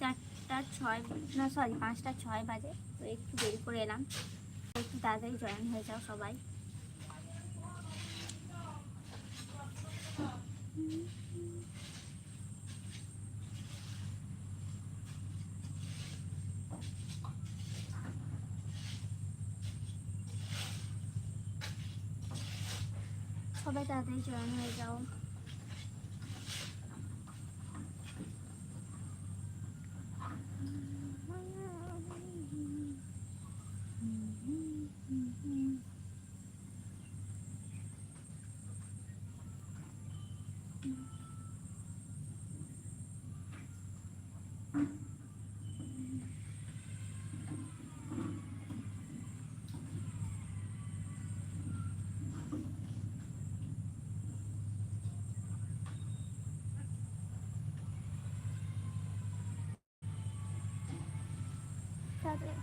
চারটা ছয় না সরি পাঁচটা ছয় বাজে। তো একটু দেরি করে এলাম। একটু তাড়াতাড়ি জয়েন হয়ে যাও সবাই। সবাই তাড়াতাড়ি জয়েন হয়ে যাও। Mm-hmm.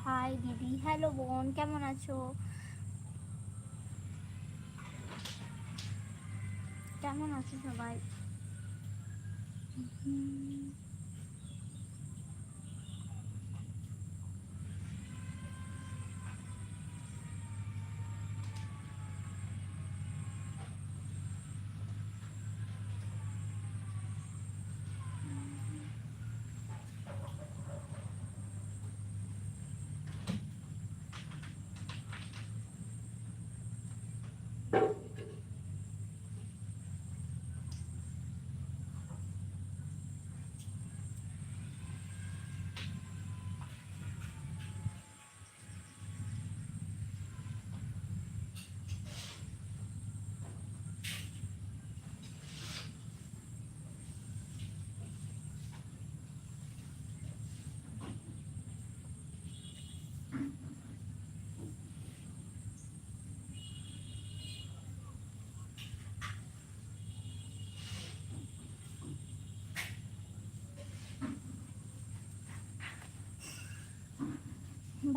হাই দিদি। হ্যালো বোন। কেমন আছো? কেমন আছো সবাই?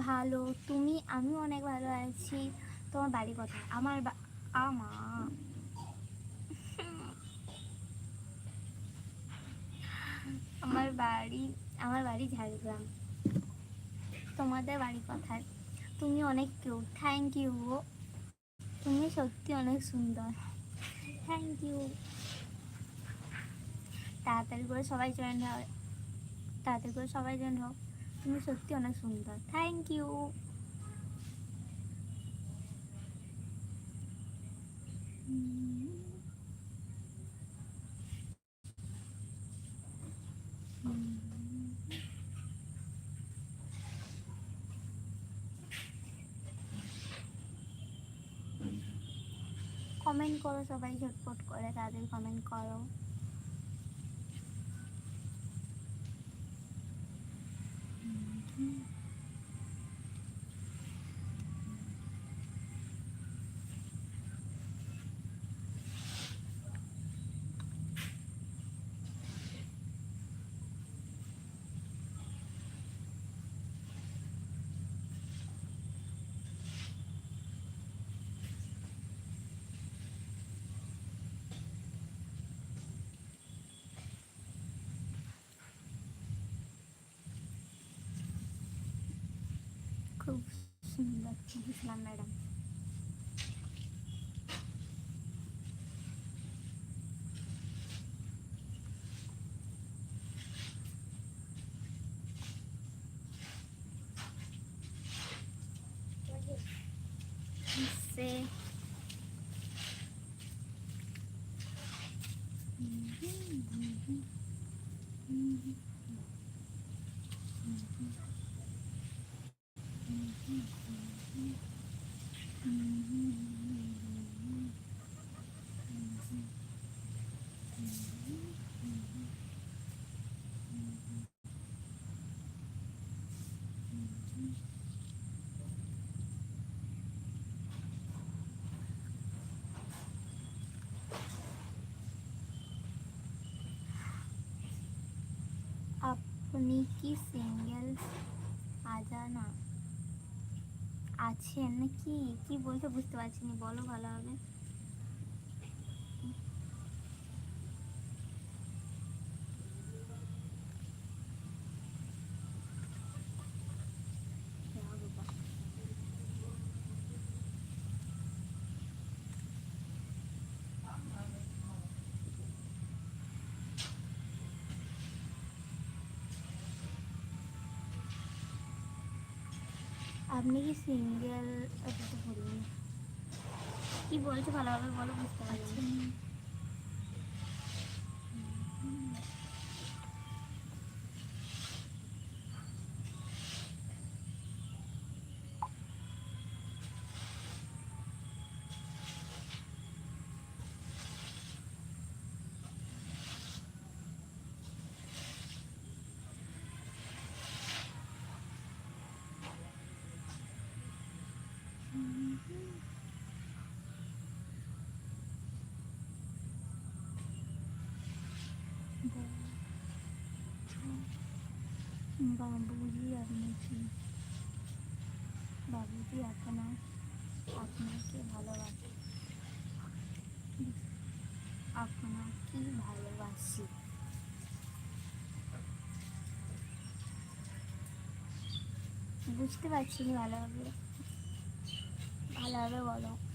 ভালো, তুমি আমি অনেক ভালো আছি। তোমার বাড়ি কোথায়? আমার বা- আমা। আমার বাড়ি আমার বাড়ি ঝাড়গ্রাম। তোমাদের বাড়ি কোথায়? তুমি অনেক কিউট থ্যাংক ইউ তুমি সত্যি অনেক সুন্দর। থ্যাংক ইউ তাড়াতাড়ি করে সবাই জয়েন হয় তাড়াতাড়ি করে সবাই জয়েন হোক তুমি সত্যি অনেক সুন্দর। থ্যাংক ইউ কমেন্ট করো সবাই ঝটপট করে তাদের কমেন্ট করো। খুব সুন্দর বুঝলাম ম্যাডাম সে আপনি কি সিঙ্গেল আজানা আছেন? কি কি বলছো বুঝতে পারছি বলো ভালোভাবে আপনি কি সিঙ্গেল কি বলছো ভালোভাবে বলো বুঝতে পারছি বাবুজি আপনি কি বাবুজি আপনার আপনাকে ভালোবাসে আপনাকে ভালোবাসি বুঝতে পারছি না ভালোভাবে ভালোভাবে বলো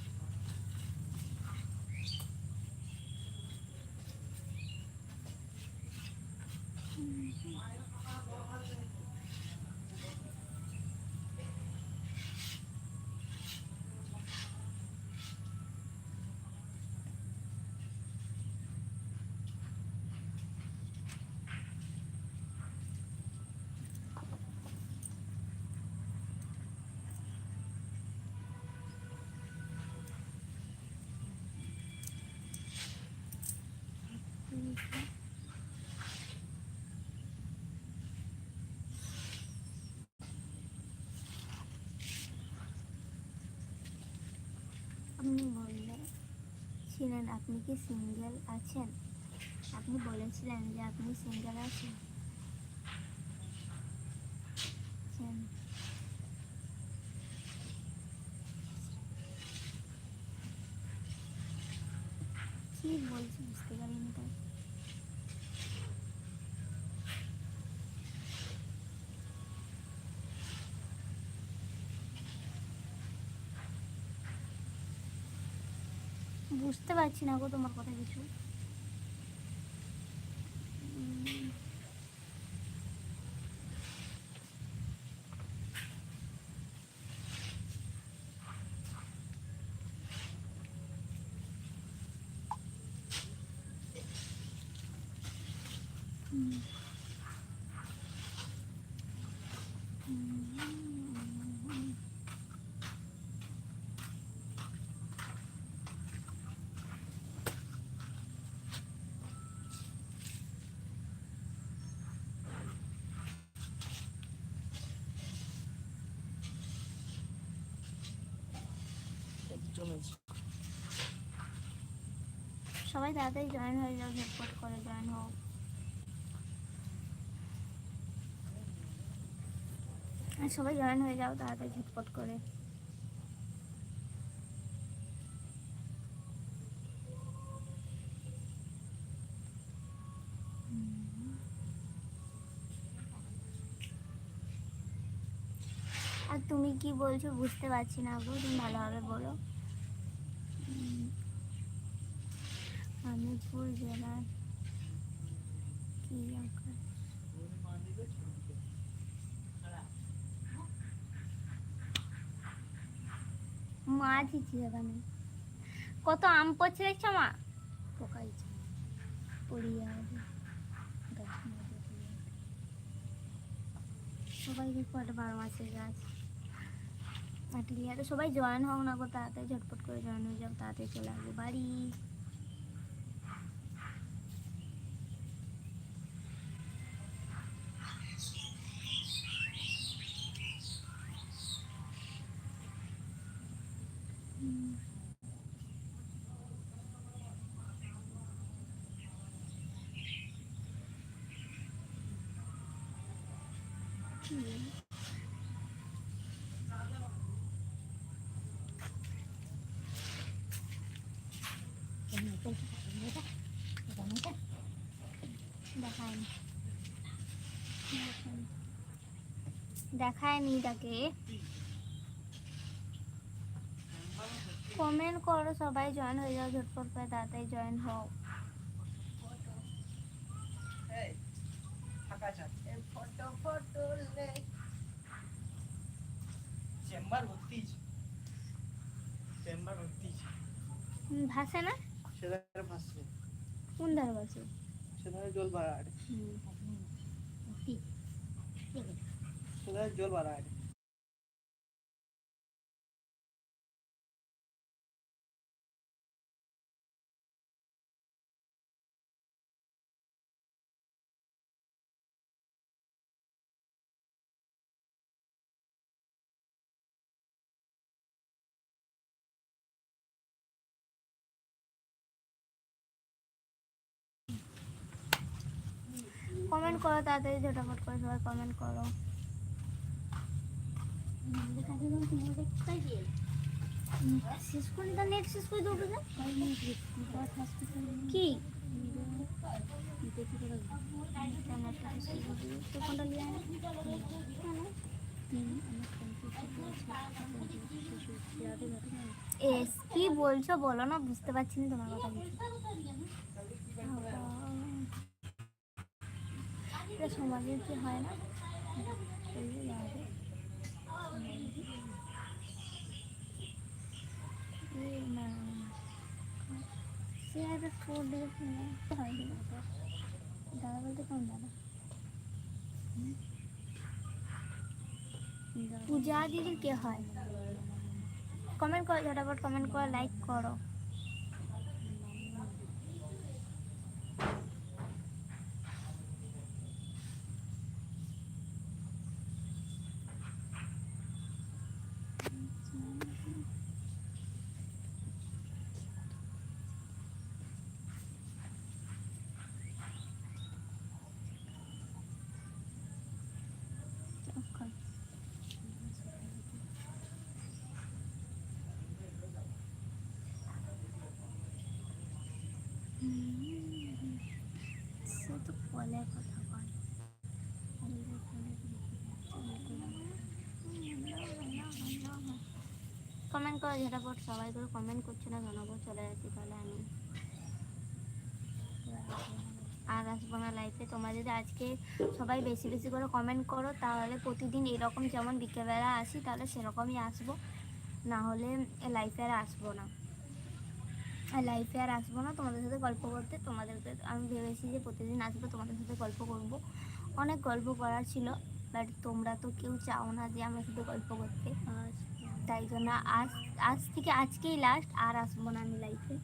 আপনি বললেন ছিলেন আপনি কি সিঙ্গেল আছেন? আপনি বলেছিলেন যে আপনি সিঙ্গেল আছেন আছেন। কি বলছি বুঝতে পারিনি তাই বুঝতে পারছি না গো তোমার কথা কিছু উম, হুম। হুম। জমেছে সবাই তাড়াতাড়ি জয়েন হয়ে যাও, ঝটপট করে জয়েন হও। আর সবাই জয়েন হয়ে যাও, তাড়াতাড়ি ঝটপট করে। আর তুমি কি বলছো? বুঝতে পারছি না গো, তুমি ভালোভাবে বলো। উম, জেলার কি মাছ দিচ্ছি এখানে কত আম পড়ছে দেখছ মা? পোকাইছে পড়িয়ে। সবাই একটা বারো মাসের গাছ। আটিলিয়াতে সবাই জয়েন হোক না গো তাড়াতাড়ি ঝটপট করে জয়েন হয়ে যাও তাড়াতাড়ি চলে আসবে। বাড়ি হুম। হুম। দেখায়নি তাকে। কমেন্ট করো সবাই জয়েন হয়ে যাও ঝটপট করে তাড়াতাড়ি জয়েন হও। চেম্বার ভর্তি চেম্বার ভর্তি ভাসে না? সেধারে ভাসছে কোন ধারে ভাসে সেধারে জল বাড়ায়। সেধারে জল বাড়ায় কমেন্ট করো তাড়াতাড়ি ঝটাফট করে সবাই কমেন্ট করো। শেষ করে তার নেট শেষ করে যে কি? এস কি বলছো? বলো না বুঝতে পারছি না তোমার কথা। এটা সমাজের কি হয় না? একটা হয় দাদা বলতে কোন দাদা পূজা দিদি কে হয়? কমেন্ট করো ঝটাফট কমেন্ট করো লাইক করো। তো কলে কথা কয় কমেন্ট করো, ঝটাপট সবাই করে কমেন্ট করছে না জানাব চলে যাচ্ছি তাহলে আমি। আর আসব না লাইফে তোমরা যদি আজকে সবাই বেশি বেশি করে কমেন্ট করো, তাহলে প্রতিদিন এরকম যেমন বিকেলবেলা আসি, তাহলে সেরকমই আসব। না হলে লাইফে আর আসব না। লাইফে আর আসব না। তোমাদের সাথে গল্প করতে, তোমাদেরকে আমি ভেবেছি যে প্রতিদিন আসব, তোমাদের সাথে গল্প করব। অনেক গল্প করার ছিল বাট তোমরা তো কেউ চাও না যে আমার সাথে গল্প করতে। তাই জন্য আজ আজ থেকে আজকেই লাস্ট আর আসব না আমি লাইফে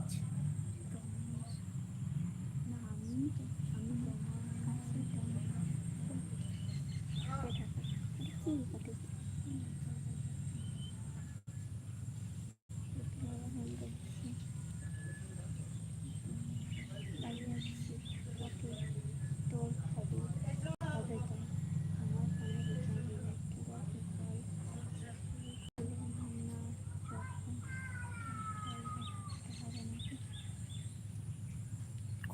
আচ্ছা। না আমি তো আমি কি কথা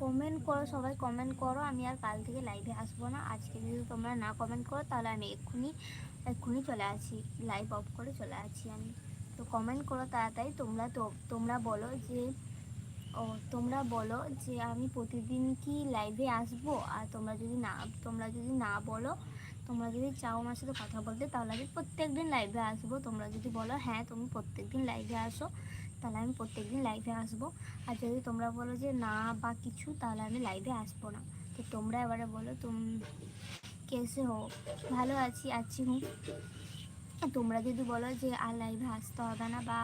কমেন্ট করো, সবাই কমেন্ট করো। আমি আর কাল থেকে লাইভে আসব না। আজকে যদি তোমরা না কমেন্ট করো, তাহলে আমি এক্ষুনি এক্ষুনি চলে আসি। লাইভ অফ করে চলে আসি আমি। তো কমেন্ট করো তাড়াতাড়ি। তোমরা তো, তোমরা বলো যে, ও, তোমরা বলো যে আমি প্রতিদিন কি লাইভে আসব? আর তোমরা যদি না, তোমরা যদি না বলো, তোমরা যদি চাও আমার সাথে কথা বলতে, তাহলে আমি প্রত্যেক দিন লাইভে আসব। তোমরা যদি বলো হ্যাঁ তুমি প্রত্যেক দিন লাইভে আসো। তাহলে আমি প্রত্যেক দিন লাইভে আসব। আর যদি তোমরা বলো যে না বা কিছু, তাহলে আমি লাইভে আসব না। তো তোমরা এবারে বলো তুম, কেসে হো ভালো আছি আছি হুম। তোমরা যদি বলো যে আর লাইভে আসতে হবে না বা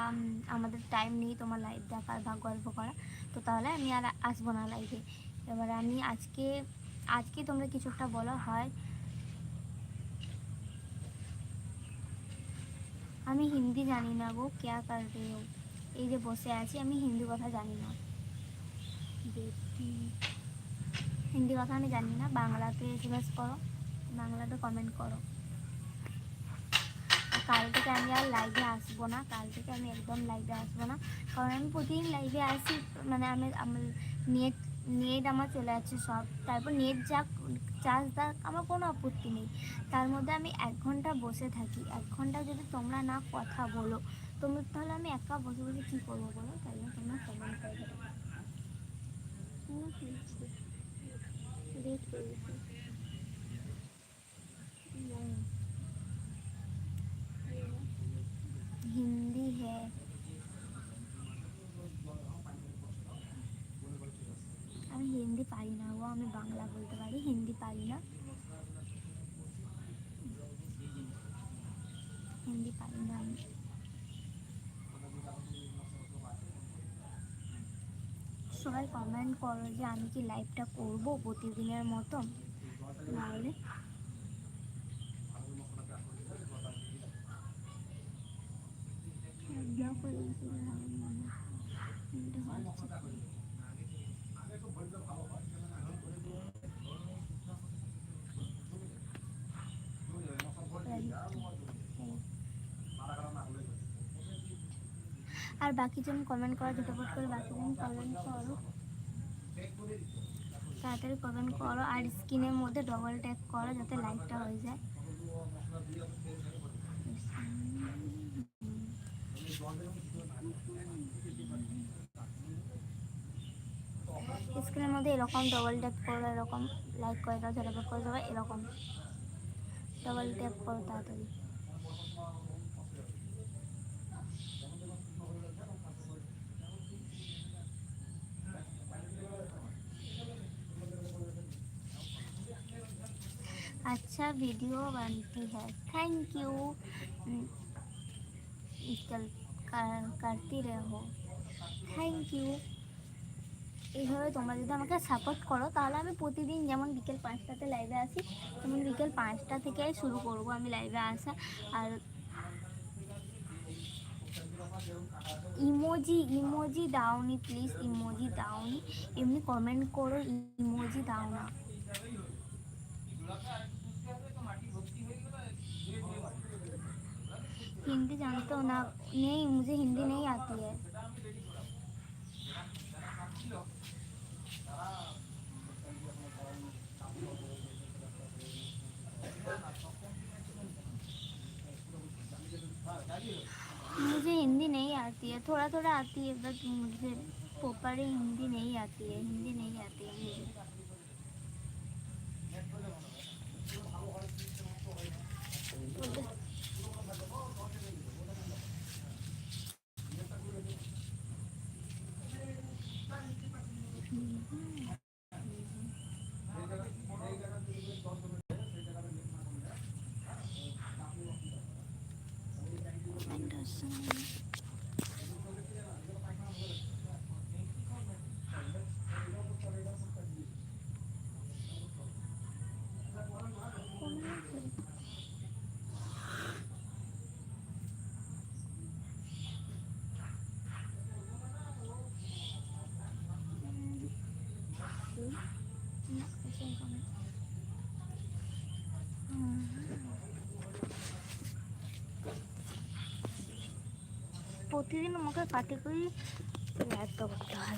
আমাদের টাইম নেই তোমার লাইভ দেখার বা গল্প করা তো তাহলে আমি আর আসব না লাইভে এবার আমি আজকে আজকে তোমরা কিছু একটা বলো, হয় আমি হিন্দি জানি না গো, ক্যা কর রে এই যে বসে আছি, আমি হিন্দি কথা জানি না। হিন্দি কথা আমি জানি না, বাংলাতে এসএমএস করো, বাংলাতে কমেন্ট করো। কাল থেকে আমি আর লাইভে আসব না, কাল থেকে আমি একদম লাইভে আসব না। কারণ আমি প্রতিদিন লাইভে আসি মানে আমি আমার নেট নেট আমার চলে যাচ্ছে সব। তারপর নেট যাক চার্জ দেখ আমার কোনো আপত্তি নেই। তার মধ্যে আমি এক ঘণ্টা বসে থাকি। এক ঘণ্টা যদি তোমরা না কথা বলো তোমরা তাহলে আমি একা বসে বসে কী করব বলো? তাই জন্য তোমরা কমেন্ট করে। দেবো পারি সবাই কমেন্ট করো যে আমি কি লাইভটা করব প্রতিদিনের মতো নাহলে ব্লক গেছে আমার মনে হয়। এটা হচ্ছে কি? আর বাকিজন কমেন্ট করো, ঝটপট করে বাকিজন কমেন্ট করো। তাড়াতাড়ি কমেন্ট করো আর স্ক্রিনের মধ্যে ডবল ট্যাপ করো যাতে লাইকটা হয়ে যায়। স্ক্রিনের মধ্যে এরকম ডবল ট্যাপ করো, এরকম লাইক করে দাও, ঝটপট করে দেবো এরকম ডবল ট্যাপ করো তাড়াতাড়ি। वीडियो बनती है थैंक यू चल कर, करती रहो থ্যাংক ইউ এইভাবে তোমরা যদি আমাকে সাপোর্ট করো তাহলে আমি প্রতিদিন যেমন বিকেল পাঁচটাতে লাইভে আসি তেমন বিকেল পাঁচটা থেকে শুরু করব আমি লাইভে আসা আর ইমোজি ইমোজি দাওনি প্লিজ ইমোজি দাওনি এমনি কমেন্ট করো ইমোজি দাও না हिंदी जानते हो ना? नहीं, मुझे हिंदी नहीं आती है। मुझे हिंदी नहीं आती है। थोड़ा थोड़ा आती है, बट मुझे प्रॉपर हिंदी नहीं आती है। हिंदी नहीं आती है मुझे। Anderson. প্রতিদিন আমাকে কাটি করি করতে হয়।